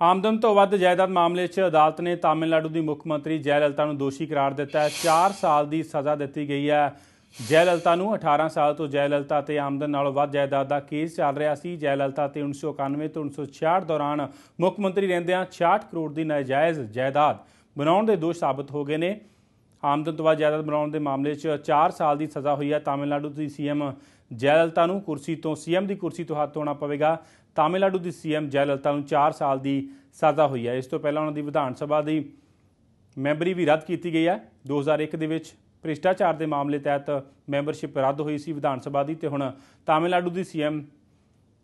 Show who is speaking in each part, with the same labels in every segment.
Speaker 1: ਆਮਦਨ ਤੋਂ ਵੱਧ ਜਾਇਦਾਦ ਮਾਮਲੇ 'ਚ ਅਦਾਲਤ ਨੇ ਤਾਮਿਲਨਾਡੂ ਦੀ ਮੁੱਖ ਮੰਤਰੀ ਜੈਲਲਿਤਾ ਨੂੰ ਦੋਸ਼ੀ ਕਰਾਰ ਦਿੱਤਾ ਹੈ। 4 ਸਾਲ ਦੀ ਸਜ਼ਾ ਦਿੱਤੀ ਗਈ ਹੈ। ਜੈਲਲਿਤਾ ਨੂੰ 18 ਸਾਲ ਤੋਂ ਜੈਲਲਿਤਾ ਤੇ ਆਮਦਨ ਨਾਲੋਂ ਵੱਧ ਜਾਇਦਾਦ ਦਾ ਕੇਸ ਚੱਲ ਰਿਹਾ ਸੀ। ਜੈਲਲਿਤਾ ਤੇ 1991 ਤੋਂ 1966 ਦੌਰਾਨ ਮੁੱਖ ਮੰਤਰੀ ਰਹਿੰਦਿਆਂ 66 ਕਰੋੜ ਦੀ ਨਾਜਾਇਜ਼ ਜਾਇਦਾਦ ਬਣਾਉਣ ਦੇ ਦੋਸ਼ ਸਾਬਤ ਹੋ ਗਏ ਨੇ। ਆਮਦਨ ਤੋਂ ਵੱਧ ਜਾਇਦਾਦ ਬਣਾਉਣ ਦੇ ਮਾਮਲੇ 'ਚ 4 ਸਾਲ ਦੀ ਸਜ਼ਾ ਹੋਈ ਹੈ। ਤਾਮਿਲਨਾਡੂ ਦੀ ਸੀਐਮ ਜੈਲਲਤਾ ਨੂੰ ਕੁਰਸੀ ਤੋਂ, ਸੀਐਮ ਦੀ ਕੁਰਸੀ ਤੋਂ ਹੱਥ ਧੋਣਾ ਪਵੇਗਾ। ਤਾਮਿਲਨਾਡੂ ਦੀ ਸੀਐਮ ਜੈਲਲਤਾ ਨੂੰ 4 ਸਾਲ ਦੀ ਸਜ਼ਾ ਹੋਈ ਹੈ। ਇਸ ਤੋਂ ਪਹਿਲਾਂ ਉਹਨਾਂ ਦੀ ਵਿਧਾਨ ਸਭਾ ਦੀ ਮੈਂਬਰੀ ਵੀ ਰੱਦ ਕੀਤੀ ਗਈ ਹੈ। 2001 ਦੇ ਵਿੱਚ ਭ੍ਰਿਸ਼ਟਾਚਾਰ ਦੇ ਮਾਮਲੇ ਤਹਿਤ ਮੈਂਬਰਸ਼ਿਪ ਰੱਦ ਹੋਈ ਸੀ ਵਿਧਾਨ ਸਭਾ ਦੀ ਤੇ ਹੁਣ ਤਾਮਿਲਨਾਡੂ ਦੀ ਸੀਐਮ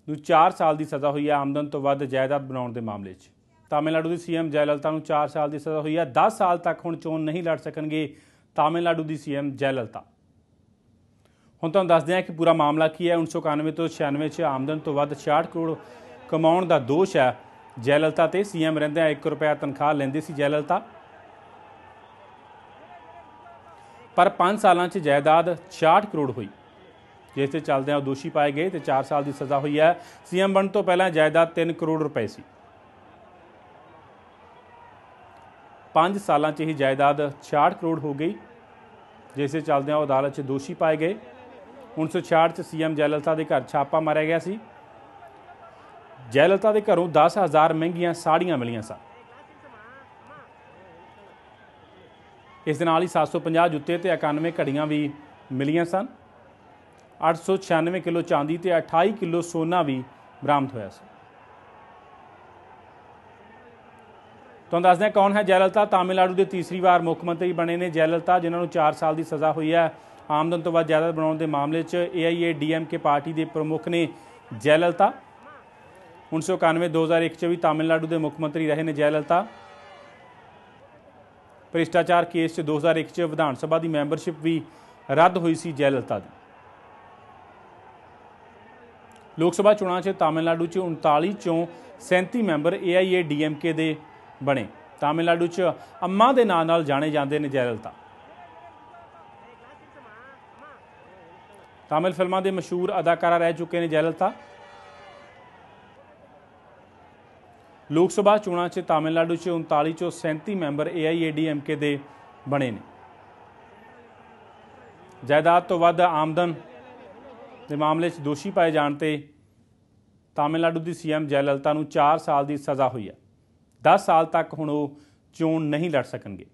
Speaker 1: ਨੂੰ 4 ਸਾਲ ਦੀ ਸਜ਼ਾ ਹੋਈ ਹੈ ਆਮਦਨ ਤੋਂ ਵੱਧ ਜਾਇਦਾਦ ਬਣਾਉਣ ਦੇ ਮਾਮਲੇ 'ਚ। ਤਾਮਿਲਨਾਡੂ ਦੀ ਸੀਐਮ ਜੈਲਲਤਾ ਨੂੰ 4 ਸਾਲ ਦੀ ਸਜ਼ਾ ਹੋਈ ਹੈ। 10 ਸਾਲ ਤੱਕ ਹੁਣ ਚੋਣ ਨਹੀਂ ਲੜ ਸਕਣਗੇ ਤਾਮਿਲਨਾਡੂ ਦੀ ਸੀਐਮ ਜੈਲਲਤਾ। ਹੁਣ ਤੁਹਾਨੂੰ ਦੱਸਦੇ ਹਾਂ ਕਿ ਪੂਰਾ ਮਾਮਲਾ ਕੀ ਹੈ। 1991 ਤੋਂ 96 ਚ ਆਮਦਨ ਤੋਂ ਵੱਧ 66 ਕਰੋੜ ਕਮਾਉਣ ਦਾ ਦੋਸ਼ ਹੈ। ਜੈਲਲਤਾ ਤੇ ਸੀਐਮ ਰਹਿੰਦਿਆਂ 1 ਰੁਪਿਆ ਤਨਖਾਹ ਲੈਂਦੀ ਸੀ ਜੈਲਲਤਾ। ਪਰ 5 ਸਾਲਾਂ 'ਚ ਜਾਇਦਾਦ 66 ਕਰੋੜ ਹੋਈ। ਜਿਸ ਤੇ ਚੱਲਦਿਆਂ ਉਹ ਦੋਸ਼ੀ ਪਾਏ ਗਏ ਤੇ 4 ਸਾਲ ਦੀ ਸਜ਼ਾ ਹੋਈ ਹੈ। ਸੀਐਮ ਬਣਨ ਤੋਂ ਪਹਿਲਾਂ ਜਾਇਦਾਦ 3 ਕਰੋੜ ਰੁਪਏ ਸੀ। 5 ਸਾਲਾਂ 'ਚ ਇਹ ਜਾਇਦਾਦ 66 ਕਰੋੜ ਹੋ ਗਈ, ਜਿਸ ਤੇ ਚੱਲਦਿਆਂ ਉਹ ਅਦਾਲਤ 'ਚ ਦੋਸ਼ੀ ਪਾਏ ਗਏ। 1966 ਚ ਸੀਐਮ ਜੈਲਲਤਾ ਦੇ ਘਰ ਛਾਪਾ ਮਾਰਿਆ ਗਿਆ ਸੀ। ਜੈਲਲਤਾ ਦੇ ਘਰੋਂ 10000 ਮਹਿੰਗੀਆਂ ਸਾੜੀਆਂ ਮਿਲੀਆਂ ਸਨ। ਇਸ ਦੇ ਨਾਲ ਹੀ 750 ਜੁੱਤੇ ਤੇ 91 ਘੜੀਆਂ ਵੀ ਮਿਲੀਆਂ ਸਨ। 896 ਕਿਲੋ ਚਾਂਦੀ ਤੇ 28 ਕਿਲੋ ਸੋਨਾ ਵੀ ਬਰਾਮਦ ਹੋਇਆ ਸੀ। ਤੁਹਾਨੂੰ ਦੱਸਦੇ ਹਾਂ ਕੌਣ ਹੈ ਜੈਲਲਤਾ ਤਾਮਿਲਨਾਡੂ ਦੇ ਤੀਸਰੀ ਵਾਰ ਮੁੱਖ ਮੰਤਰੀ ਬਣੇ ਨੇ ਜੈਲਲਤਾ ਜਿਨ੍ਹਾਂ ਨੂੰ 4 ਸਾਲ ਦੀ ਸਜ਼ਾ ਹੋਈ ਹੈ। ਆਮਦਨ ਤੋਂ ਵੱਧ ਜਾਇਦਾਦ ਬਣਾਉਣ ਦੇ ਮਾਮਲੇ 'ਚ ਏਆਈਏ ਡੀਐਮਕੇ ਪਾਰਟੀ ਦੇ ਪ੍ਰਮੁੱਖ ਨੇ ਜੈਲਲਤਾ 1991 2001 ਚ ਵੀ ਤਾਮਿਲਨਾਡੂ ਦੇ ਮੁੱਖ ਮੰਤਰੀ ਰਹੇ ਨੇ ਜੈਲਲਤਾ ਭ੍ਰਿਸ਼ਟਾਚਾਰ ਕੇਸ 'ਚ 2001 ਚ ਵਿਧਾਨ ਸਭਾ ਦੀ ਮੈਂਬਰਸ਼ਿਪ ਵੀ ਰੱਦ ਹੋਈ ਸੀ ਜੈਲਲਤਾ ਦੀ। ਲੋਕ ਸਭਾ ਚੋਣਾਂ 'ਚ ਤਾਮਿਲਨਾਡੂ 'ਚ 39 ਚੋਂ 37 ਮੈਂਬਰ ਏਆਈਏ ਡੀਐਮਕੇ ਦੇ ਬਣੇ। ਤਾਮਿਲਨਾਡੂ 'ਚ ਅੰਮਾ ਦੇ ਨਾਂ ਨਾਲ ਜਾਣੇ ਜਾਂਦੇ ਨੇ ਜੈਲਲਤਾ ਤਾਮਿਲ ਫਿਲਮਾਂ ਦੇ ਮਸ਼ਹੂਰ ਅਦਾਕਾਰਾ ਰਹਿ ਚੁੱਕੇ ਨੇ ਜੈਲਤਾ ਲੋਕ ਸਭਾ ਚੋਣਾਂ 'ਚ ਤਾਮਿਲਨਾਡੂ 'ਚ 39 ਚੋਂ 37 ਮੈਂਬਰ ਏਆਈਏਡੀਐਮਕੇ ਦੇ ਬਣੇ ਨੇ। ਜਾਇਦਾਦ ਤੋਂ ਵੱਧ ਆਮਦਨ ਦੇ ਮਾਮਲੇ 'ਚ ਦੋਸ਼ੀ ਪਾਏ ਜਾਣ ਤੇ ਤਾਮਿਲਨਾਡੂ ਦੀ ਸੀਐਮ ਜੈਲਲਤਾ ਨੂੰ 4 ਸਾਲ ਦੀ ਸਜ਼ਾ ਹੋਈ ਹੈ। 10 ਸਾਲ ਤੱਕ ਹੁਣ ਉਹ ਚੋਣ ਨਹੀਂ ਲੜ ਸਕਣਗੇ।